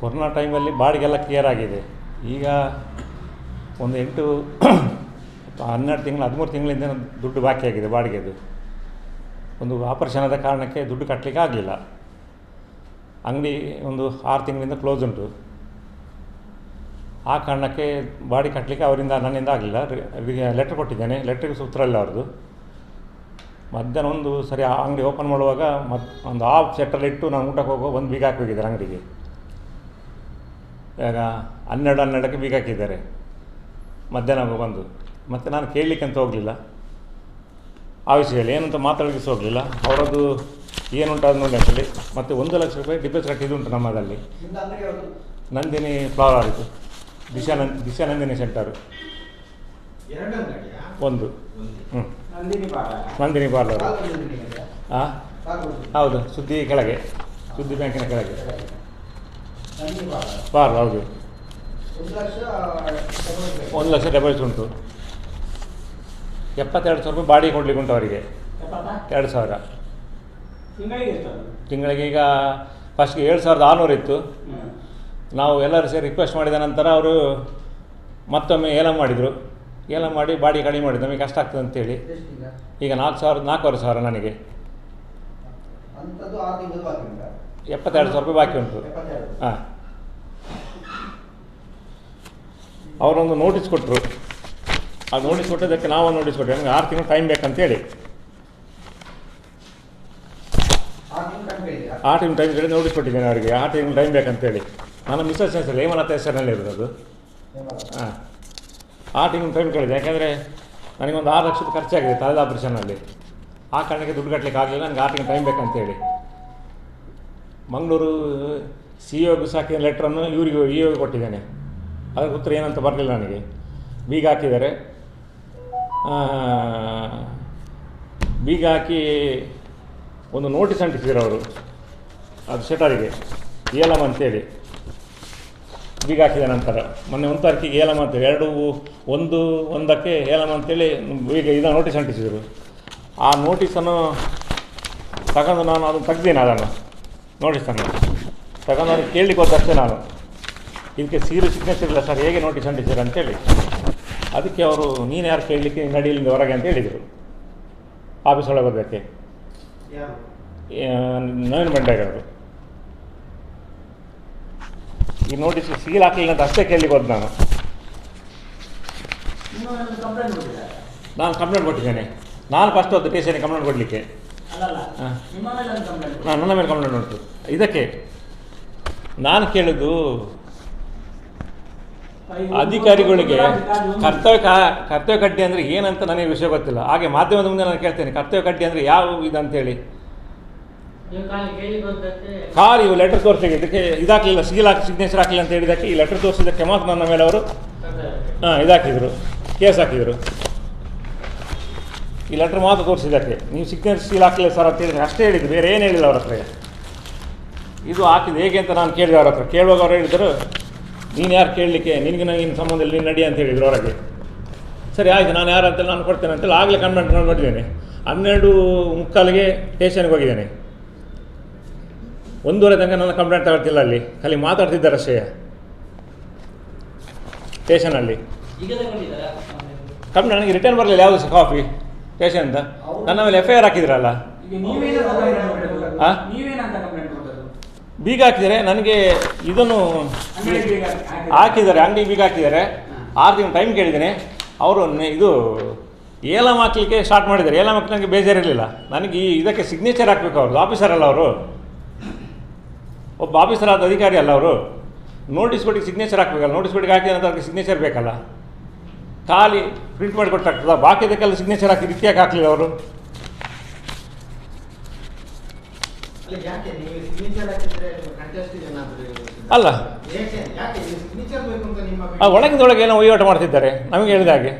Corona ಟೈಮಲ್ಲಿ ಬಾಡಿಗೆಲ್ಲ clear ಆಗಿದೆ. ಈಗ ಒಂದು ಎಂಟು ಹನ್ನೆರಡು ತಿಂಗಳು, ಹದಿಮೂರು ತಿಂಗಳಿಂದ ದುಡ್ಡು ಬಾಕಿ ಆಗಿದೆ ಬಾಡಿಗೆದು. ಒಂದು ಆಪರೇಷನ್ ಆದ ಕಾರಣಕ್ಕೆ ದುಡ್ಡು ಕಟ್ಟಲಿಕ್ಕೆ ಆಗಲಿಲ್ಲ. ಅಂಗಡಿ ಒಂದು ಆರು ತಿಂಗಳಿಂದ ಕ್ಲೋಸ್ ಉಂಟು. ಆ ಕಾರಣಕ್ಕೆ ಬಾಡಿ ಕಟ್ಟಲಿಕ್ಕೆ ಅವರಿಂದ ನನ್ನಿಂದ ಆಗಲಿಲ್ಲ. ಲೆಟ್ರ್ ಕೊಟ್ಟಿದ್ದೇನೆ. ಲೆಟ್ರಿಗೆ ಸೂತ್ರ ಇಲ್ಲ ಅವ್ರದ್ದು. ಮಧ್ಯಾಹ್ನ ಒಂದು ಸರಿ ಆ ಅಂಗಡಿ ಓಪನ್ ಮಾಡುವಾಗ ಮತ್ತು ಒಂದು ಹಾಫ್ ಸೆಟ್ಟಲ್ಲಿ ಇಟ್ಟು ನಾನು ಊಟಕ್ಕೆ ಹೋಗೋ ಒಂದು ಬೀಗ ಹಾಕಿ ಹೋಗಿದ್ದಾರೆ ಅಂಗಡಿಗೆ. ಇವಾಗ ಹನ್ನೆರಡು ಹನ್ನೆರಡಕ್ಕೆ ಬೀಗ ಹಾಕಿದ್ದಾರೆ. ಮಧ್ಯಾಹ್ನ ಬಂದು. ಮತ್ತು ನಾನು ಕೇಳಲಿಕ್ಕೆ ಅಂತ ಹೋಗಲಿಲ್ಲ. ಆ ವಿಷಯದಲ್ಲಿ ಏನಂತ ಮಾತಾಡಲಿಕ್ಕೆ ಹೋಗಲಿಲ್ಲ. ಅವರದ್ದು ಏನುಂಟು ಅದು ನೋಡಿ ಅಂತೇಳಿ ಮತ್ತು ಒಂದು ಲಕ್ಷ ರೂಪಾಯಿ ಡಿಪಾಸಿಟ್ ಕಟ್ಟಿದ್ದುಂಟು ನಮ್ಮದಲ್ಲಿ ನಂದಿನಿ ಫ್ಲವರ್ ಇದು. ದಿಶಾ ದಿಶಾನಂದಿನಿ ದಿಶಾ ನಂದಿನಿ ಸೆಂಟರು ಒಂದು. ಹ್ಞೂ ನಂದಿನಿ ಪಾರ್ಲರ್ ಹಾಂ ಹೌದು, ಸುದ್ದಿ ಕೆಳಗೆ. ಸುದ್ದಿ ಬ್ಯಾಂಕಿನ ಕೆಳಗೆ. ಪಾರ್ಲರ್ ಹೌದು. ಒಂದು ಲಕ್ಷ ಡಬಲ್ಸ್ ಉಂಟು. ಎಪ್ಪತ್ತೆರಡು ಸಾವಿರ ರೂಪಾಯಿ ಬಾಡಿಗೆ ಕೊಡ್ಲಿಕ್ಕೆ ಉಂಟು ಅವರಿಗೆ? ಎರಡು ಸಾವಿರ. ತಿಂಗಳಿಗೆ ಈಗ ಫಸ್ಟ್ಗೆ ಏಳು ಸಾವಿರದ ಆರುನೂರು ಇತ್ತು. ನಾವು ಎಲ್ಲರೂ ಸೇರಿ ರಿಕ್ವೆಸ್ಟ್ ಮಾಡಿದ ನಂತರ ಅವರು ಮತ್ತೊಮ್ಮೆ ಏಲಂ ಮಾಡಿದರು. ಏಲಂ ಮಾಡಿ ಬಾಡಿ ಕಡಿಮೆ ಮಾಡಿದ್ರು. ನಮಗೆ ಕಷ್ಟ ಆಗ್ತದೆ ಅಂತೇಳಿ. ಈಗ ನಾಲ್ಕು ಸಾವಿರ ನಾಲ್ಕೂವರೆ ಸಾವಿರ ನನಗೆ? ಎಪ್ಪತ್ತೆರಡು ಸಾವಿರ ರೂಪಾಯಿ ಬಾಕಿ ಉಂಟು. ಹಾಂ. ಅವರೊಂದು ನೋಟಿಸ್ ಕೊಟ್ಟರು ಆ ನೋಟಿಸ್ ಕೊಟ್ಟಿದ್ದಕ್ಕೆ ನಾವು ನೋಟಿಸ್ ಕೊಟ್ಟೆ ನಮಗೆ ಆರು ತಿಂಗಳು ಟೈಮ್ ಬೇಕಂತೇಳಿ? ಆ ಟೈಮ್ ಟೈಮ್ ಹೇಳಿ ನೋಟಿಸ್ ಕೊಟ್ಟಿದ್ದೇನೆ ಅವರಿಗೆ. ಆ ಟೈಮ್ ಟೈಮ್ ಬೇಕಂತೇಳಿ. ನನ್ನ ಮಿಸ್ಸಸ್ ಹೆಸರು ಹೇಮಲತ ಹೆಸರಿನಲ್ಲಿ ಇರೋದು ಅದು ಹಾಂ. ಆ ಟೈಮ್ ಟೈಮ್ ಕೇಳಿದೆ. ಯಾಕೆಂದರೆ ನನಗೊಂದು ಆರು ಲಕ್ಷದ ಖರ್ಚಾಗಿದೆ ತಲೆದ ಆಪ್ರೇಷನಲ್ಲಿ ಆ ಕಾರಣಕ್ಕೆ ದುಡ್ಡು ಕಟ್ಟಲಿಕ್ಕೆ ಆಗಲಿಲ್ಲ. ನನಗೆ ಆ ಟೈಮ್ ಟೈಮ್ ಬೇಕಂತೇಳಿ. ಮಂಗಳೂರು ಸಿ ಒಗೂ ಸಾಕಿದ ಲೆಟ್ರನ್ನು ಇವರಿಗೆ ಇ ಒಗೆ ಕೊಟ್ಟಿದ್ದೇನೆ. ಅದಕ್ಕೆ ಉತ್ತರ ಏನಂತ ಬರಲಿಲ್ಲ ನನಗೆ. ಬೀಗ ಹಾಕಿದ್ದಾರೆ. ಬೀಗ ಹಾಕಿ ಒಂದು ನೋಟಿಸ್ ಅಂಟಿಸಿದ್ರು ಅವರು. ಅದು ಶೆಟರಿಗೆ. ಏಲಮ್ ಅಂತೇಳಿ. ಬೀಗ ಹಾಕಿದ ನಂತರ. ಮೊನ್ನೆ ಒಂದು ತಾರೀಕಿಗೆ ಏಲಮ್ ಅಂತೇಳಿ. ಎರಡು, ಒಂದು, ಒಂದಕ್ಕೆ ಏಲಮ್ ಅಂತೇಳಿ ಬೀಗ ಇದನ್ನು ನೋಟಿಸ್ ಅಂಟಿಸಿದರು. ಆ ನೋಟಿಸನ್ನು ತಗೊಂಡು ನಾನು ಅದನ್ನು ತೆಗ್ದೇನೆ ಅದನ್ನು. ನೋಟಿಸನ್ನು. ತಗೊಂಡು ಅವ್ರಿಗೆ ಕೇಳಲಿಕ್ಕೆ ಹೋದಷ್ಟೇ ನಾನು. ಇದಕ್ಕೆ ಸೀರು ಸಿಗ್ನೇಚರ್ ಇಲ್ಲ ಸರ್ ಹೇಗೆ ನೋಟಿಸ್ ಅಂಟಿಸಿದ್ರು ಅಂತೇಳಿ. ಅದಕ್ಕೆ ಅವರು ನೀನು ಯಾರು ಕೇಳಲಿಕ್ಕೆ ನಡೀಲಿಂದ ಹೊರಗೆ ಅಂತ ಹೇಳಿದರು. ಆಫೀಸ್ ಒಳಗೆ ಬರಬೇಕೆ? ನವೀನ್ ಭಂಡಾರಿ ಅವರು. ಈ ನೋಟಿಸ್ ಸೀಲ್ ಹಾಕಲಿಲ್ಲ ಅಂತ ಅಷ್ಟೇ ಕೇಳಲಿಕ್ಕೆ ಹೋದ್ ನಾನು. ನಾನು ಕಂಪ್ಲೇಂಟ್ ಕೊಟ್ಟಿದ್ದೇನೆ. ನಾನು ಫಸ್ಟ್ ಹೋದ ಸ್ಟೇಷನ್ಗೆ ಕಂಪ್ಲೇಂಟ್ ಕೊಡಲಿಕ್ಕೆ. ನನ್ನ ಮೇಲೆ ಕಂಪ್ಲೇಂಟ್ ಉಂಟು. ಇದಕ್ಕೆ ನಾನು ಕೇಳಿದ್ದು ಅಧಿಕಾರಿಗಳಿಗೆ ಕರ್ತವ್ಯ ಕರ್ತವ್ಯ ಕಡ್ಡಿ ಅಂದರೆ ಏನಂತ ನನಗೆ ವಿಷಯ ಗೊತ್ತಿಲ್ಲ. ಹಾಗೆ ಮಾಧ್ಯಮದ ಮುಂದೆ ನಾನು ಕೇಳ್ತೇನೆ ಕರ್ತವ್ಯ ಕಡ್ಡಿ ಅಂದರೆ ಯಾವ ಇದಂತೇಳಿ. ಬಂದಕ್ಕೆ ಇವು ಲೆಟರ್ ತೋರಿಸಿ ಇದಕ್ಕೆ ಇದಾಗಲಿಲ್ಲ ಸಿಗಿಲ್ ಹಾಕಿ ಸಿಗ್ನೇಚರ್ ಹಾಕಲಿಲ್ಲ ಅಂತ ಹೇಳಿದಕ್ಕೆ ಈ ಲೆಟರ್ ತೋರಿಸಿದ್ದಕ್ಕೆ ಮಾತ್ರ ನನ್ನ ಮೇಲೆ ಅವರು ಹಾಂ ಇದಾಕಿದ್ರು ಕೇಸ್ ಹಾಕಿದರು. ಈ ಲೆಟ್ರ್ ಮಾತ್ರ ತೋರಿಸಿದ್ದಕ್ಕೆ ನೀವು ಸಿಗ್ನೇಚರ್ ಸೀಲ್ ಹಾಕಲಿಲ್ಲ ಸರ್ ಅಂತ ಹೇಳಿದ್ರೆ ಅಷ್ಟೇ ಹೇಳಿದ್ರು ಬೇರೆ ಏನು ಹೇಳಿಲ್ಲ ಅವ್ರ ಹತ್ರ. ಇದು ಹಾಕಿದ್ದು ಹೇಗೆ ಅಂತ ನಾನು ಕೇಳಿದೆ ಅವ್ರ ಹತ್ರ. ಕೇಳುವಾಗ ಅವ್ರು ಹೇಳಿದರು ನೀನು ಯಾರು ಕೇಳಲಿಕ್ಕೆ? ನಿನಗೆ ನನಗಿನ ಸಂಬಂಧ ಸಂಬಂಧದಲ್ಲಿ ನೀನು ನಡಿ ಅಂತ ಹೇಳಿದ್ರು ಹೊರಗೆ. ಸರಿ ಆಯಿತು ನಾನು ಯಾರು ಅಂತೇಳಿ ನಾನು ಕೊಡ್ತೇನೆ ಅಂತೇಳಿ ಆಗಲೇ ಕನ್ವೆಂಟ್ ಮಾಡಿದ್ದೇನೆ ಹನ್ನೆರಡು ಮುಕ್ಕಾಲಿಗೆ ಸ್ಟೇಷನ್ಗೆ ಹೋಗಿದ್ದೇನೆ. ಒಂದೂವರೆ ತನಕ ನನ್ನ ಕಂಪ್ಲೇಂಟ್ ತಗೊಳ್ತಿಲ್ಲ ಅಲ್ಲಿ. ಖಾಲಿ ಮಾತಾಡ್ತಿದ್ದಾರೆ ಅಷ್ಟೇ ಸ್ಟೇಷನಲ್ಲಿ ಕಂಪ್ಲೇಂಟ್ ನನಗೆ ರಿಟರ್ನ್ ಬರಲಿಲ್ಲ ಯಾವುದು ಸಹ ಕಾಫಿ ಅಂತ ನನ್ನ ಮೇಲೆ ಎಫ್ ಐ ಆರ್ ಹಾಕಿದ್ರಲ್ಲ. ಈಗ ಬೀಗ ಹಾಕಿದರೆ ನನಗೆ ಇದನ್ನು ಹಾಕಿದ್ದಾರೆ. ಅಂಗಡಿ ಬೀಗ ಹಾಕಿದ್ದಾರೆ. ಆರು ತಿಂಗಳು ಟೈಮ್ ಕೇಳಿದ್ದೀನಿ. ಅವರು ಇದು ಏಲಂ ಹಾಕ್ಲಿಕ್ಕೆ ಸ್ಟಾರ್ಟ್ ಮಾಡಿದ್ದಾರೆ. ಏಲಂ ಹಾಕಿ ನನಗೆ ಬೇಜಾರಿರಲಿಲ್ಲ. ನನಗೆ ಈ ಇದಕ್ಕೆ ಸಿಗ್ನೇಚರ್ ಹಾಕಬೇಕು ಅವ್ರದ್ದು. ಆಫೀಸರ್ ಅಲ್ಲ ಅವರು. ಒಬ್ಬ ಆಫೀಸರ್ ಆದ ಅಧಿಕಾರಿ ಅಲ್ಲ ಅವರು. ನೋಟಿಸ್ ಬೋರ್ಡಿಗೆ ಸಿಗ್ನೇಚರ್ ಹಾಕಬೇಕಲ್ಲ. ನೋಟಿಸ್ ಬೋರ್ಡಿಗೆ ಹಾಕಿದ ನಂತರ ಅದಕ್ಕೆ ಸಿಗ್ನೇಚರ್ ಬೇಕಲ್ಲ. ಖಾಲಿ ಪ್ರಿಂಟ್ ಮಾಡಿ ಕೊಟ್ಟಾಗ್ತದ ಬಾಕಿದಕ್ಕೆಲ್ಲ ಸಿಗ್ನೇಚರ್ ಹಾಕಿ ರೀತಿಯಾಗಿ ಹಾಕಲಿಲ್ಲ ಅವರು ಅಲ್ಲ, ಯಾಕೆ ನೀವು signature ಹಾಕಿದ್ರೆ contest ಏನಾದ್ರು ಇರುತ್ತಾ? ಅಲ್ಲ ಯಾಕೆ ಯಾಕೆ ನೀವು signature ಬೇಕು ಅಂತ ನಿಮ್ಮ ಆ ಒಳಗಿಂದೊಳಗೆ ಏನೋ ವಹಿವಾಟು ಮಾಡ್ತಿದ್ದಾರೆ ನಮಗೆ ಹೇಳಿದ ಹಾಗೆ.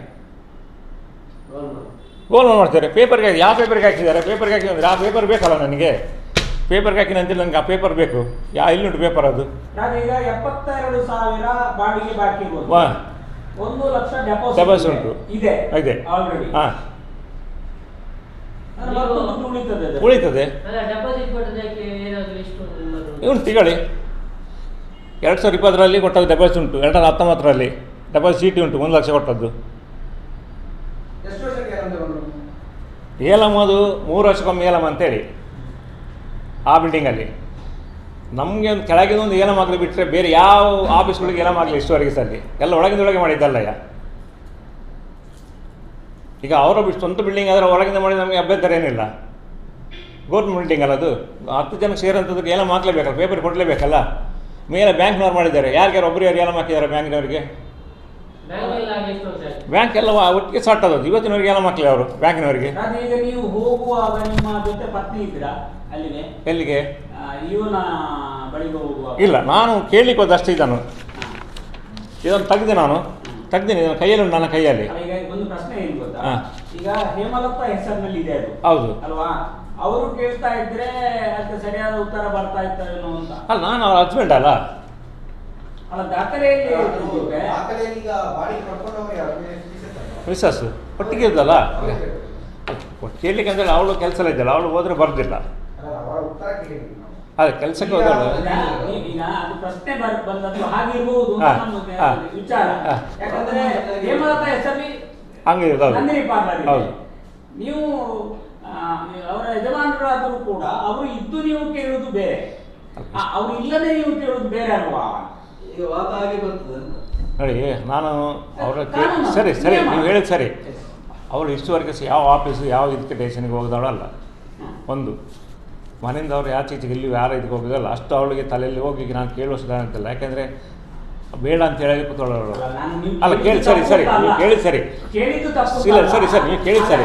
ಗೋಲ್ ಮಾಡ್ತಾರೆ. ಪೇಪರ್ಗೆ ಯಾವ ಪೇಪರ್ಗೆ ಹಾಕಿದ್ದಾರೆ? ಪೇಪರ್ಗೆ ಹಾಕಿ ಅಂದರೆ ಆ ಪೇಪರ್ ಬೇಕಲ್ಲ ನನಗೆ? ಪೇಪರ್ಗೆ ಹಾಕಿನ ಅಂತೇಳಿ ನನಗೆ ಆ ಪೇಪರ್ ಬೇಕು. ಯಾ ಇಲ್ಲಿ ಉಂಟು ಪೇಪರ್ ಅದು? ನಾನು ಈಗ ಎಪ್ಪತ್ತೆರಡು ಸಾವಿರ ಬಾಡಿಗೆ ಬಾಕಿ ಒಂದು ಲಕ್ಷ ಡೆಪಾಸಿಟ್ ಉಂಟು. ಇದೆ ಇದೆ. ಹಾಂ ದುಡ್ಡು ಉಳಿತದೆ ಅದು. ಉಳಿತದೆ ಅಲ್ಲ ಡೆಪಾಸಿಟ್ ಕೊಟ್ಟದಕ್ಕೆ ಏನಾದ್ರು ಎಷ್ಟು ನಿಮ್ಮದು ಇವನು ತಿಳಿ ಎರಡು ಸಾವಿರ ಇಪ್ಪತ್ತರಲ್ಲಿ ಕೊಟ್ಟದ್ದು ಡೆಪಾಸಿಟ್ ಉಂಟು. ಎರಡು ಸಾವಿರದ ಹತ್ತೊಂಬತ್ತರಲ್ಲಿ ಡೆಪಾಸಿಟ್ ಚೀಟಿ ಉಂಟು. ಒಂದು ಲಕ್ಷ ಕೊಟ್ಟದ್ದು. ಎಷ್ಟು ಅದು ಮೂರು ವರ್ಷಕ್ಕೊಮ್ಮೆ ಏಲಮ್ ಅಂತೇಳಿ. ಆ ಬಿಲ್ಡಿಂಗಲ್ಲಿ ನಮಗೆ ಒಂದು ಕೆಳಗಿನ ಒಂದು ಏಲಮ್ ಆಗಲಿ ಬಿಟ್ಟರೆ ಬೇರೆ ಯಾವ ಆಫೀಸ್ಗಳಿಗೆ ಏಲಮ್ ಆಗಲಿ ಇಷ್ಟುವರೆಗೆ ಸಲ್ಲಿ ಎಲ್ಲ ಒಳಗಿಂದ ಒಳಗೆ ಮಾಡಿದ್ದಲ್ಲಯ್ಯ. ಈಗ ಅವರ ಬಿಟ್ಟು ಸ್ವಂತ ಬಿಲ್ಡಿಂಗ್ ಆದರೆ ಹೊರಗಿಂದ ಮಾಡಿ ನಮಗೆ ಅಭ್ಯಂತರ ಏನಿಲ್ಲ. ಗೌರ್ಮೆಂಟ್ ಬಿಲ್ಡಿಂಗ್ ಅಲ್ಲ ಅದು. ಹತ್ತು ಜನಕ್ಕೆ ಸೇರೋಂಥದ್ದಕ್ಕೆ ಏಲಮ್ ಹಾಕ್ಲೇಬೇಕಲ್ಲ ಪೇಪರ್ ಕೊಡಲೇಬೇಕಲ್ಲ. ಮೇಲೆ ಬ್ಯಾಂಕ್ನವ್ರು ಮಾಡಿದ್ದಾರೆ. ಯಾರಿಗಾರು ಒಬ್ಬರು ಯಾರು ಏಲಮ್ ಹಾಕಿದ್ದಾರೆ ಬ್ಯಾಂಕಿನವರಿಗೆ ಬ್ಯಾಂಕ್ ಎಲ್ಲ ಒಟ್ಟಿಗೆ ಸಾಟ್ ಆದದ್ದು. ಇವತ್ತಿನವರಿಗೆ ಏಲಮ್ ಮಕ್ಕಳು ಅವರು ಬ್ಯಾಂಕಿನವರಿಗೆ ಅದು ಈಗ ನೀವು ಹೋಗುವಾಗ ನಿಮ್ಮ ಜೊತೆ ಪತ್ನಿ ಇದ್ದೀರಾ ಅಲ್ಲಿಗೆ? ಎಲ್ಲಿಗೆ? ಇವನ ಬಳಿಗೆ ಹೋಗುವಾಗ ಇಲ್ಲ ನಾನು ಕೇಳಲಿಕ್ಕೆ ಹೋದ ಅಷ್ಟೇ ಇದನ್ನು ಇದನ್ನು ತೆಗೆದೆ ನಾನು. ತೆಗ್ದೇನೆ ಇದನ್ನು ಕೈಯಲ್ಲಿ ನನ್ನ ಕೈಯಲ್ಲಿ. ಒಂದು ಪ್ರಶ್ನೆ ಏನು ಹಾ. ಈಗ ಹೇಮಲತಾ ಹೆಸರಿನಲ್ಲಿ ಇದೆ ಅದು. ಹೌದು. ಅಲ್ವಾ? ಅವರು ಕೇಳ್ತಾ ಇದ್ರೆ ಅದಕ್ಕೆ ಸರಿಯಾದ ಉತ್ತರ ಬರ್ತಾ ಇತ್ತೇನೋ ಅಂತ. ಅಲ್ಲ ನಾನು ಅವ್ರ ಹಸ್ಬೆಂಡ್ ಅಲ್ಲ. ಅಲ್ಲ ದಾಖಲೆಯಲ್ಲಿ ದಾಖಲೆಯಲ್ಲಿ ಈಗ ಬಾಡಿ ಕರ್ಕೊಂಡವ್ರು ಯಾರು ಮಿಸಸ್ ಅಲ್ವಾ? ಮಿಸ್ಸಸ್ ಒಟ್ಟಿಗೆ ಇದ್ದಲ್ಲ? ಕೇಳಲಿಕ್ಕೆ ಅಂದರೆ ಅವಳು ಕೆಲಸ ಇದ್ದಲ್ಲ. ಅವಳು ಹೋದ್ರೆ ಬರ್ದಿಲ್ಲ. ಅವರ ಉತ್ತರ ನಾವು. ಅದೇ ಕೆಲಸಕ್ಕೆ ಈಗ ಈ- ಈಗ ಈಗ ಅದು ಪ್ರಶ್ನೆ ಬರ್- ಬಂದದ್ದು ಹಾಗಿರ್ಬೋದು ಅಂತ ಹಾ, ನಮ್ಮ ಹಾ. ವಿಚಾರ. ಹಾ. ಯಾಕಂದ್ರೆ ಹೇಮಲತಾ ಹೆಸರಲ್ಲಿ ಹಂಗೆ ಹೌದು ನಂದಿನಿ ಪಾರ್ಲರ್ ಹೌದು. ನೀವು ಅವರ ಯಜಮಾನರಾದರೂ ಕೂಡ ಅವರು ಇದ್ದು ನೀವು ಕೇಳುವುದು ಬೇರೆ. ಅವರು ಇಲ್ಲದೆ ನೀವು ಕೇಳುವುದು ಬೇರೆ ಅಲ್ವಾ? ಈಗ ವಾದ ಹಾಗೆ ಬರ್ತದೆ ನೋಡಿ ನಾನು ಅವರ ಸರಿ ಸರಿ ನೀವು ಹೇಳಿದ ಸರಿ. ಅವಳು ಇಷ್ಟುವರೆಗೆ ಯಾವ ಆಫೀಸು ಯಾವ ಇದಕ್ಕೆ ಟೇಷನ್ಗೆ ಹೋಗಿದವಳಲ್ಲ ಒಂದು. ಮನೆಯಿಂದ ಅವ್ರು ಯಾಚೆ ಈಚೆಗೆ ಇಲ್ಲಿ ಯಾರು ಇದಕ್ಕೆ ಹೋಗಿದಲ್ಲ ಅಷ್ಟು ಅವಳಿಗೆ ತಲೆಯಲ್ಲಿ ಹೋಗಿ ನಾನು ಕೇಳುವಷ್ಟು ಅಂತಿಲ್ಲ. ಯಾಕೆಂದರೆ ಬೇಡ ಅಂತ ಹೇಳಿ ಕೂತ್ಕೊಳ್ಳೋಳು ಅಲ್ಲ, ನಾನು ಕೇಳಿ ಸರಿ ಸರಿ ನೀವು ಕೇಳಿ ಸರಿ. ಇಲ್ಲ, ಸರಿ, ಸರಿ, ನೀವು ಕೇಳಿ ಸರಿ.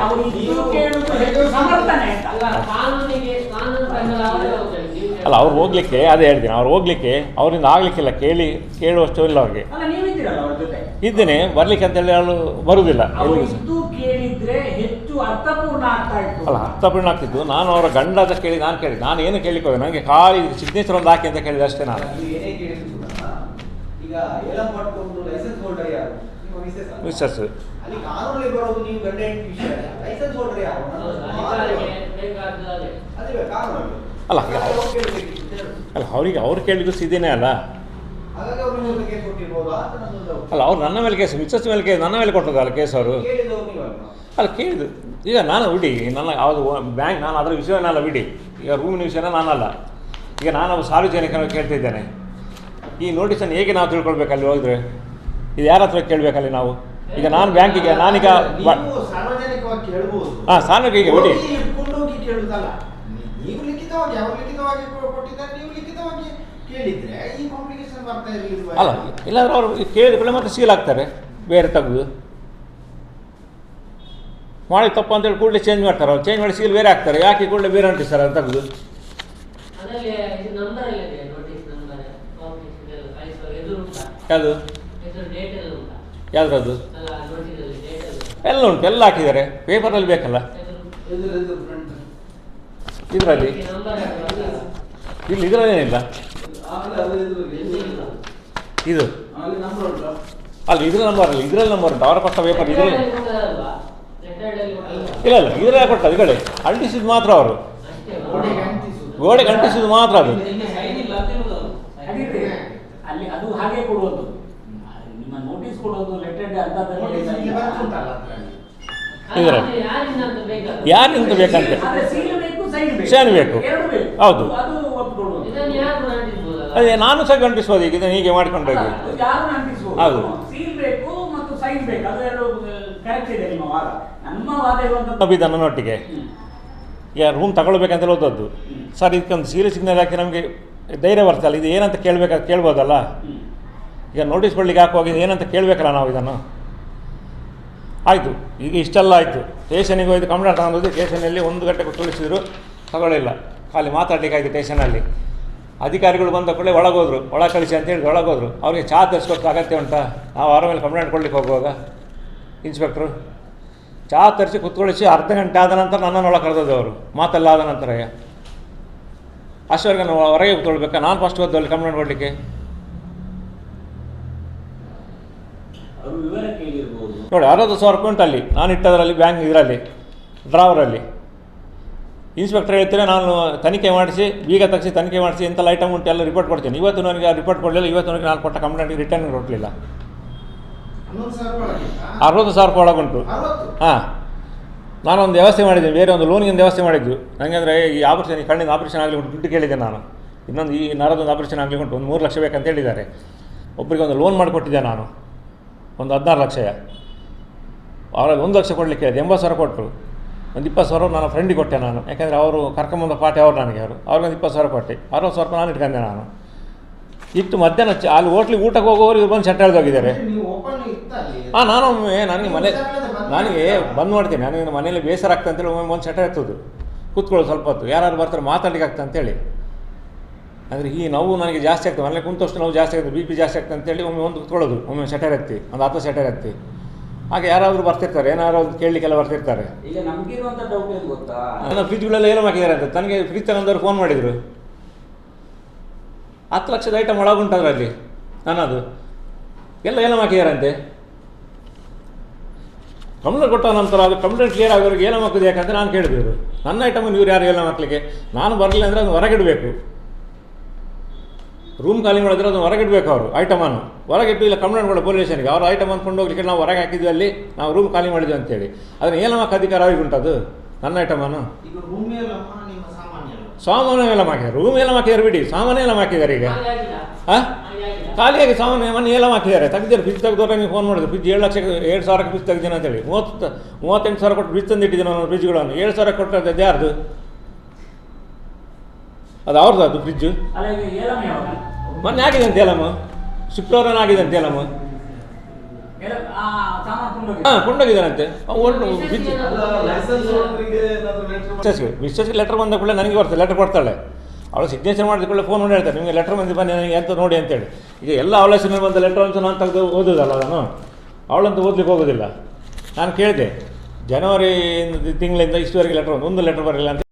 ಅಲ್ಲ ಕಾನೂನಿಗೆ ಕಾನೂನು ಪ್ರಕಾರ ಅವರೇ ಅಲ್ಲ ಅವ್ರು ಹೋಗ್ಲಿಕ್ಕೆ ಅದೇ ಹೇಳ್ತೀನಿ ಅವ್ರು ಹೋಗ್ಲಿಕ್ಕೆ ಅವರಿಂದ ಆಗ್ಲಿಕ್ಕಿಲ್ಲ ಕೇಳಿ ಕೇಳುವಷ್ಟು ಇಲ್ಲ ಅವ್ರಿಗೆ. ಅಲ್ಲ ನೀವಿದ್ದೀರಲ್ಲ ಅವ್ರ ಜೊತೆ? ಇದ್ದೇನೆ ಬರ್ಲಿಕ್ಕೆ ಅಂತ ಹೇಳಿ ಅವಳು ಬರುವುದಿಲ್ಲ. ಅಲ್ಲ ಅರ್ಥಪೂರ್ಣ ಆಗ್ತಿದ್ದು ನಾನು ಅವರ ಗಂಡ ಅಂತ ಕೇಳಿ ನಾನು ಕೇಳಿ ನಾನು ಏನು ಕೇಳಿಕೊಳ್ಳಿ ಹೋದೆ ನನಗೆ ಖಾಲಿ ಸಿಗ್ನೇಚರ್ ಒಂದು ಹಾಕಿ ಅಂತ ಕೇಳಿದೆ ಅಷ್ಟೇ ನಾನು. ಕೇಳಿದ್ರು ಈಗ ಏಲಂ ಒಂದು ಲೈಸೆನ್ಸ್ ಹೋಲ್ಡರ್ ಯಾರು? ಅಲ್ಲ. ಮಿಸ್ಸಸ್ ಅಲ್ಲಿ ಕಾನೂನಲ್ಲಿ ಬರೋದು ನೀವು ಗಂಡ ಹೆಂಡತಿ ವಿಷಯ ಲೈಸೆನ್ಸ್ ಹೋಲ್ಡರ್ ಯಾರು? ಅದೇ ಕಾನೂನು ಅಲ್ಲ. ಅಲ್ಲ ಅವರಿಗೆ ಅವ್ರು ಕೇಳಿದ್ರು ಸಿದ್ದೇನೆ ಅಲ್ಲ. ಅಲ್ಲ ಅವ್ರು ನನ್ನ ಮೇಲೆ ಕೇಸ್ ಮಿಸ್ಸಸ್ ಮೇಲೆ ಕೇಸ್ ನನ್ನ ಮೇಲೆ ಕೊಟ್ಟದಲ್ಲ ಕೇಸ್ ಅವರು. ಅಲ್ಲ ಕೇಳಿದ್ದು. ಈಗ ನಾನು ಬಿಡಿ ನನ್ನ ಯಾವುದು ಬ್ಯಾಂಕ್ ನಾನು ಅದರ ವಿಷಯ ಏನಲ್ಲ ಬಿಡಿ. ಈಗ ರೂಮಿನ ವಿಷಯನ ನಾನಲ್ಲ. ಈಗ ನಾನು ಸಾರ್ವಜನಿಕರನ್ನು ಕೇಳ್ತಿದ್ದೇನೆ ಈ ನೋಟಿಸನ್ನು ಹೇಗೆ ನಾವು ತಿಳ್ಕೊಳ್ಬೇಕು ಅಲ್ಲಿ ಹೋದ್ರೆ? ಇದು ಯಾರ ಹತ್ರ ಕೇಳಬೇಕಲ್ಲಿ ನಾವು? ಈಗ ನಾನು ಬ್ಯಾಂಕಿಗೆ ನಾನೀಗ ಹಾಂ ಸಾರ್ವಜನಿಕ ಬಿಡಿ ಹೋಗಿ ಇಟ್ಕೊಂಡು ಹೋಗಿ ಕೇಳುದಲ್ಲ. ನೀ- ನೀವು ಲಿಖಿತವಾಗಿ ಅವ್ರು ಲಿಖಿತವಾಗಿ ಕೊ- ನೀವು ಲಿಖಿತವಾಗಿ ಕೇಳಿದ್ರೆ ಈ ಕಾಂಪ್ಲಿಕೇಶನ್ ಬರ್ತಾ ಇರಲಿಲ್ವಾ? ಅಲ್ಲ ಇಲ್ಲಾಂದ್ರೆ ಅವರು ಕೇಳಿದ ಕೂಡ ಮತ್ತೆ ಸೀಲ್ ಆಗ್ತಾರೆ ಬೇರೆ ತೆಗೆದು. ಮಾಡಿ ತಪ್ಪು ಅಂತೇಳಿ ಕೂಡಲೇ ಚೇಂಜ್ ಮಾಡ್ತಾರೆ ಅವ್ರು. ಚೇಂಜ್ ಮಾಡಿ ಸೀಲ್ ಬೇರೆ ಹಾಕ್ತಾರೆ. ಯಾಕೆ ಕೂಡಲೇ ಬೇರೆ ಅಂಟಿಸ್ತಾರೆ ಅದು ತೆಗೆದು ಅದರಲ್ಲಿ ಇದು ನಂಬರ್ ಎಲ್ಲ ಇದೆ ನೋಟಿಸ್ ನಂಬರ್ ಆಫೀಸ್ ಇದೆಲ್ಲ ಕಳಿಸುವ ಎದುರು ಉಂಟಾ ಯಾವುದು? ಯಾವ್ದ್ರದ್ದು? ಎಲ್ಲ ಉಂಟಾ, ಎಲ್ಲ ಹಾಕಿದ್ದಾರೆ. ಪೇಪರಲ್ಲಿ ಬೇಕಲ್ಲ? ಇದರಲ್ಲಿ? ಇಲ್ಲಿ ಇದರಲ್ಲೇನಿಲ್ಲ ಇದು? ಅಲ್ಲಿ ಇದ್ರ ನಂಬರ್ ಅಲ್ಲ ಇದ್ರಲ್ಲಿ ನಂಬರ್ ಉಂಟು. ಅವರ ಕೊಟ್ಟ ಪೇಪರ್ ಇದರಲ್ಲಿ ಇಲ್ಲ ಇಲ್ಲ, ಇದರಲ್ಲೇ ಕೊಟ್ಟದ್ದು ಈ ಕಡೆ ಅಂಟಿಸಿದ್ದು ಮಾತ್ರ ಅವರು. ಗೋಡೆಗೆ ಅಂಟಿಸಿದ್ದು ಮಾತ್ರ ಅದು ನಿಮಗೆ ಸೈನ್ ಇಲ್ಲ ಅಂತ ಹೇಳುದು ಅವ್ರು. ಅದಿದೆ. ಅಲ್ಲಿ ಅದು ಹಾಗೆ ಕೊಡುವುದು ನಿಮ್ಮ ನೋಟಿಸ್ ಕೊಡುವುದು. ಯಾರಿಂದ ಅಂತ ಯಾರಿಂದು ಯಾರಿಂದ ಬೇಕಂತೆ? ಸೈನ್ ಬೇಕು Sign ಬೇಕು. ಎರಡು ಬೇಕು. ಹೌದು. ಅದು ಒಪ್ಪಿಕೊಳ್ಳುವುದು ಇದನ್ನು ಯಾರು ಅಂಟಿಸ್ಬೋದಲ್ಲ ಅದೇ ನಾನು ಸಹ ಗಂಟಿಸ್ಬೋದು ಈಗ ಇದನ್ನು ಹೀಗೆ ಅದು ಯಾರು ಹೌದು. ಸೀಲ್ ಬೇಕು ಬೇಕು. ಅದು ಎರಡು ಕರೆಕ್ಟ್ ಇದೆ ನಿಮ್ಮ ವಾದ. ನಮ್ಮ ವಾದ ಇರುವಂತದ್ದು ಬಿದ್ದನ್ನು ನೊಟ್ಟಿಗೆ ಹ್ಮ್. ಈಗ ರೂಮ್ ತಗೊಳ್ಬೇಕಂತ ಓದದ್ದು. ಸರ್ ಇದಕ್ಕೊಂದು ಸೀರೆ ಸಿಗ್ನಲ್ ಹಾಕಿ ನಮಗೆ ಧೈರ್ಯ ಬರ್ತಲ್ಲ ಇದು ಏನಂತ ಕೇಳಬೇಕಾ ಕೇಳ್ಬೋದಲ್ಲ? ಈಗ ನೋಟಿಸ್ ಹಾಕುವಾಗ ಇದು ಏನಂತ ಕೇಳಬೇಕಲ್ಲ ನಾವು ಇದನ್ನು? ಆಯಿತು ಈಗ ಇಷ್ಟೆಲ್ಲ ಆಯಿತು. ಸ್ಟೇಷನಿಗೆ ಹೋಯ್ತು ಕಂಪ್ಲೇಂಟ್ ತಗೊಂಡು ಸ್ಟೇಷನಲ್ಲಿ ಒಂದು ಗಂಟೆ ಕುಳಿಸಿದ್ರು ತಗೊಳ್ಳಿಲ್ಲ. ಖಾಲಿ ಮಾತಾಡಲಿಕ್ಕೆ ಆಯಿತು ಸ್ಟೇಷನಲ್ಲಿ ಅಧಿಕಾರಿಗಳು ಬಂದ ಕೂಡಲೇ ಒಳಗೋದ್ರು. ಒಳ ಕಳಿಸಿ ಅಂತೇಳಿ ಒಳಗೋದ್ರು. ಅವ್ರಿಗೆ ಚಹಾ ತರಿಸ್ಕೊಟ್ಟು ಅಗತ್ಯ ಉಂಟಾ? ನಾವು ಅವರ ಮೇಲೆ ಕಂಪ್ಲೇಂಟ್ ಕೊಡ್ಲಿಕ್ಕೆ ಹೋಗುವಾಗ? ಇನ್ಸ್ಪೆಕ್ಟ್ರು ಚಹಾ ತರಿಸಿ ಕುತ್ಕೊಳಿಸಿ ಅರ್ಧ ಗಂಟೆ ಆದ ನಂತರ ನನ್ನನ್ನು ಒಳಗೆ ಕರೆದದ್ದು ಅವರು. ಮಾತಲ್ಲಾದ ಆದ ನಂತರ. ಅಷ್ಟವರೆಗೆ ನಾವು ಹೊರಗೆ ತೊಳ್ಬೇಕಾ ನಾನು ಫಸ್ಟ್ ಹೋದ್ದು ಅಲ್ಲಿ ಕಂಪ್ಲೇಂಟ್ ಕೊಡಲಿಕ್ಕೆ. ಅವರು ವಿವರ ಕೇಳಿರ್ಬೋದು. ನೋಡಿ ಅರವತ್ತು ಸಾವಿರ ರೂಪಾಯಿ ಉಂಟು ಅಲ್ಲಿ ನಾನು ಇಟ್ಟದ್ರಲ್ಲಿ ಬ್ಯಾಂಕ್ ಇದರಲ್ಲಿ ಡ್ರಾವರಲ್ಲಿ ಇನ್ಸ್ಪೆಕ್ಟರ್ ಹೇಳ್ತೀರಾ ನಾನು ತನಿಖೆ ಮಾಡಿಸಿ ಬೀಗ ತಗಿಸಿ ತನಿಖೆ ಮಾಡಿಸಿ ಎಂತೆಲ್ಲ ಐಟಮ್ ಉಂಟು ಎಲ್ಲ ರಿಪೋರ್ಟ್ ಕೊಡ್ತೀನಿ. ಇವತ್ತು ನನಗೆ ಆ ರಿಪೋರ್ಟ್ ಕೊಡಲಿಲ್ಲ ಇವತ್ತು ನನಗೆ ನಾನು ಕೊಟ್ಟ ಕಂಪ್ಲೇಂಟ್ಗೆ ರಿಟರ್ನ್ ಕೊಡಲಿಲ್ಲ? ಅರವತ್ತು ಸಾವಿರ ರೂಪಾಯಿ ಒಳಗುಂಟು. ಹಾಂ. ನಾನೊಂದು ವ್ಯವಸ್ಥೆ ಮಾಡಿದ್ದೀನಿ ಬೇರೆ ಒಂದು ಲೋನಿಗೆ ಒಂದು ವ್ಯವಸ್ಥೆ ಮಾಡಿದ್ದು. ನನಗೆ ಅಂದರೆ ಈ ಆಪರೇಷನ್ ಈ ಕಣ್ಣಿನ ಆಪರೇಷನ್ ಆಗಲಿ ಉಂಟು ದುಡ್ಡು ಕೇಳಿದ್ದೆ ನಾನು. ಇನ್ನೊಂದು ಈ ನರದೊಂದು ಆಪರೇಷನ್ ಆಗಲಿ ಉಂಟು ಒಂದು ಮೂರು ಲಕ್ಷ ಬೇಕಂತ ಹೇಳಿದ್ದಾರೆ. ಒಬ್ಬರಿಗೆ ಒಂದು ಲೋನ್ ಮಾಡಿಕೊಟ್ಟಿದ್ದೆ ನಾನು. ಒಂದು ಹದಿನಾರು ಲಕ್ಷ. ಅವರಲ್ಲಿ ಒಂದು ಲಕ್ಷ ಕೊಡಲಿಕ್ಕೆ ಹೇಳಿದೆ ಎಂಬತ್ತು ಸಾವಿರ ಕೊಟ್ಟರು. ಒಂದು ಇಪ್ಪತ್ತು ಸಾವಿರ ನಾನು ಫ್ರೆಂಡಿಗೆ ಕೊಟ್ಟೆ ನಾನು. ಯಾಕೆಂದರೆ ಅವರು ಕರ್ಕೊಂಬಂದ ಪಾರ್ಟಿ ಅವರು ನನಗೆ ಅವರು. ಅವ್ರಿಗೊಂದು ಇಪ್ಪತ್ತು ಸಾವಿರ ಕೊಟ್ಟೆ. ಅರವತ್ತು ಸಾವಿರ ರೂಪಾಯಿ ನಾನು ಇಟ್ಕೊಂಡೆ ನಾನು. ಇಟ್ಟು ಮಧ್ಯಾಹ್ನ ಅಲ್ಲಿ ಹೋಟ್ಲಿಗೆ ಊಟಕ್ಕೆ ಹೋಗೋರು ಇವ್ರು ಬಂದು ಸೆಟ್ ಹೋಗಿದ್ದಾರೆ. ಹಾಂ ನಾನೊಮ್ಮೆ ನನಗೆ ಮನೆ ನನಗೆ ಬಂದ್ ಮಾಡ್ತೀನಿ. ನನಗೆ ಮನೇಲಿ ಬೇಸರ ಆಗ್ತದೆ ಅಂತೇಳಿ ಒಮ್ಮೆ ಒಂದು ಸೆಟ ಎತ್ತದು ಕೂತ್ಕೊಳ್ಳೋದು ಸ್ವಲ್ಪ ಹೊತ್ತು. ಯಾರು ಬರ್ತಾರೆ ಮಾತಾಡ್ಲಿಕ್ಕೆ ಆಗ್ತದೆ ಅಂತೇಳಿ ಅಂದರೆ ಈ ನೋವು ನನಗೆ ಜಾಸ್ತಿ ಆಗ್ತದೆ. ಮನೇಲಿ ಕುಂತಷ್ಟು ನೋವು ಜಾಸ್ತಿ ಆಗ್ತದೆ. ಬಿ ಪಿ ಜಾಸ್ತಿ ಆಗ್ತದೆ ಅಂತೇಳಿ ಒಮ್ಮೆ ಒಂದು ಕೂತ್ಕೊಳ್ಳೋದು. ಒಮ್ಮೆ ಸೆಟರ್ ಎತ್ತಿ ಒಂದು ಹತ್ತು ಸೆಟರ್ ಎತ್ತಿ. ಹಾಗೆ ಯಾರಾದರೂ ಬರ್ತಿರ್ತಾರೆ. ಏನಾದ್ರು ಒಂದು ಕೇಳಲಿಕ್ಕೆಲ್ಲ ಬರ್ತಿರ್ತಾರೆ. ನನ್ನ ಫ್ರಿಜ್ಗಳೆಲ್ಲ ಏನು ಹಾಕಿದ್ದಾರೆ ಅಂತ. ನನಗೆ ಫ್ರಿಜ್ ತಗೊಂಡವ್ರು ಫೋನ್ ಮಾಡಿದರು. ಹತ್ತು ಲಕ್ಷದ ಐಟಮ್ ಒಳಗುಂಟು ಅದರಲ್ಲಿ. ನನ್ನದು. ಎಲ್ಲ ಏನು ಹಾಕಿದಾರಂತೆ ಕಂಪ್ಲೇಂಟ್ ಕೊಟ್ಟ ನಂತರ ಅದು ಕಂಪ್ಲೇಂಟ್ ಕ್ಲಿಯರ್ ಆಗೋರಿಗೆ ಏನೋ ಹಾಕೋದು ಯಾಕಂದರೆ ನಾನು ಕೇಳಿದ್ರು ನನ್ನ ಐಟಮ್ ಇವ್ರು ಯಾರು ಎಲ್ಲ ಮಕ್ಕಳಿಗೆ. ನಾನು ಬರಲಿಲ್ಲ ಅಂದರೆ ಅದು ಹೊರಗಿಡಬೇಕು. ರೂಮ್ ಖಾಲಿ ಮಾಡಿದ್ರೆ ಅದನ್ನು ಹೊರಗಿಡಬೇಕು ಅವರು ಐಟಮನ್ನು ಹೊರಗಿಟ್ಟು ಇಲ್ಲ ಕಂಪ್ಲೇಂಟ್ ಕೊಡೋ ಪೊಲೀಸ್ ಅವರು ಐಟಮ್ ಅಂದ್ಕೊಂಡು ಹೋಗ್ಲಿಕ್ಕೆ ನಾವು ಹೊರಗೆ ಹಾಕಿದ್ವಿ ಅಲ್ಲಿ, ನಾವು ರೂಮ್ ಖಾಲಿ ಮಾಡಿದ್ವಿ ಅಂತೇಳಿ. ಅದನ್ನು ಏನು ಅಧಿಕಾರ ಅವ್ರಿಗೆ ಉಂಟದು ನನ್ನ ಐಟಮನ್ನು ಎಲ್ಲಮ್ಮ ಸಾಮಾನು ಎಲ್ಲ ಹಾಕಿದ್ದಾರೆ. ರೂಮ್ ಎಲ್ಲ ಹಾಕಿದ್ದಾರೆ ಬಿಡಿ. ಸಾಮಾನು ಎಲ್ಲ ಹಾಕಿದ್ದಾರೆ ಈಗ. ಹಾಂ ಖಾಲಿಯಾಗಿ ಸಾಮಾನು ಮನೆ ಎಲ್ಲ ಹಾಕಿದ್ದಾರೆ. ತೆಗ್ದಿದ್ದಾರೆ ಫ್ರಿಜ್ ತೆಗೆದವ್ರೆ ನೀವು ಫೋನ್ ಮಾಡಿದ್ರು. ಫ್ರಿಜ್ ಏಳು ಲಕ್ಷ ಏಳು ಸಾವಿರಕ್ಕೆ ಫ್ರಿಜ್ ತೆಗ್ದಿನ ಅಂತೇಳಿ. ಮೂವತ್ತು ಮೂವತ್ತೆಂಟು ಸಾವಿರ ಕೊಟ್ಟು ಫ್ರಿಜ್ ತಂದಿಟ್ಟಿದ್ದೀನಿ ನಾನು ಫ್ರಿಜ್ಗಳನ್ನು ಏಳು ಸಾವಿರ ಕೊಟ್ಟರೆ ಅದು ಯಾರ್ದು? ಅದು ಅವ್ರದ್ದು ಅದು ಫ್ರಿಜ್ಜು ಅಲ್ಲ ಈಗ ಏಲಂ ಯಾವಾಗ? ಮೊನ್ನೆ ಆಗಿದೆ ಅಂತ ಆಗಿದೆ ಅಂತ ಹೇಳಮ್ಮ ಏಲಂ ಆ ಸಾಮಾನು ಕೊಂಡೋಗಿ ಹಾಂ ಕೊಂಡೋಗಿದ್ದಾನಂತೆ ಮಿಸ್ಟರ್ಸ್ಗೆ ಲೆಟರ್ ಬಂದ ಕೂಡಲೇ ನನಗೆ ಬರ್ತದೆ ಲೆಟರ್ ಕೊಡ್ತಾಳೆ. ಅವಳು ಸಿಗ್ನೇಚರ್ ಮಾಡಿದ ಕೂಡಲೇ ಫೋನ್ ಮಾಡಿ ಹೇಳ್ತಾರೆ ನಿಮಗೆ ಲೆಟರ್ ಬಂದು ಬನ್ನಿ ನನಗೆ ಅಂತ ನೋಡಿ ಅಂತೇಳಿ. ಈಗ ಎಲ್ಲ ಅವಳ ಹೆಸರಿನ ಬಂದ ಲೆಟರ್ ಅಂತ ನಾನು ತೆಗೆದು ಓದೋದಲ್ಲ ನಾನು. ಅವಳಂತೂ ಓದ್ಲಿಕ್ಕೆ ಹೋಗೋದಿಲ್ಲ. ನಾನು ಕೇಳಿದೆ ಜನವರಿ ತಿಂಗಳಿಂದ ಇಷ್ಟುವರೆಗೆ ಲೆಟರ್ ಒಂದು ಲೆಟರ್ ಬರಲಿಲ್ಲ ಅಂತ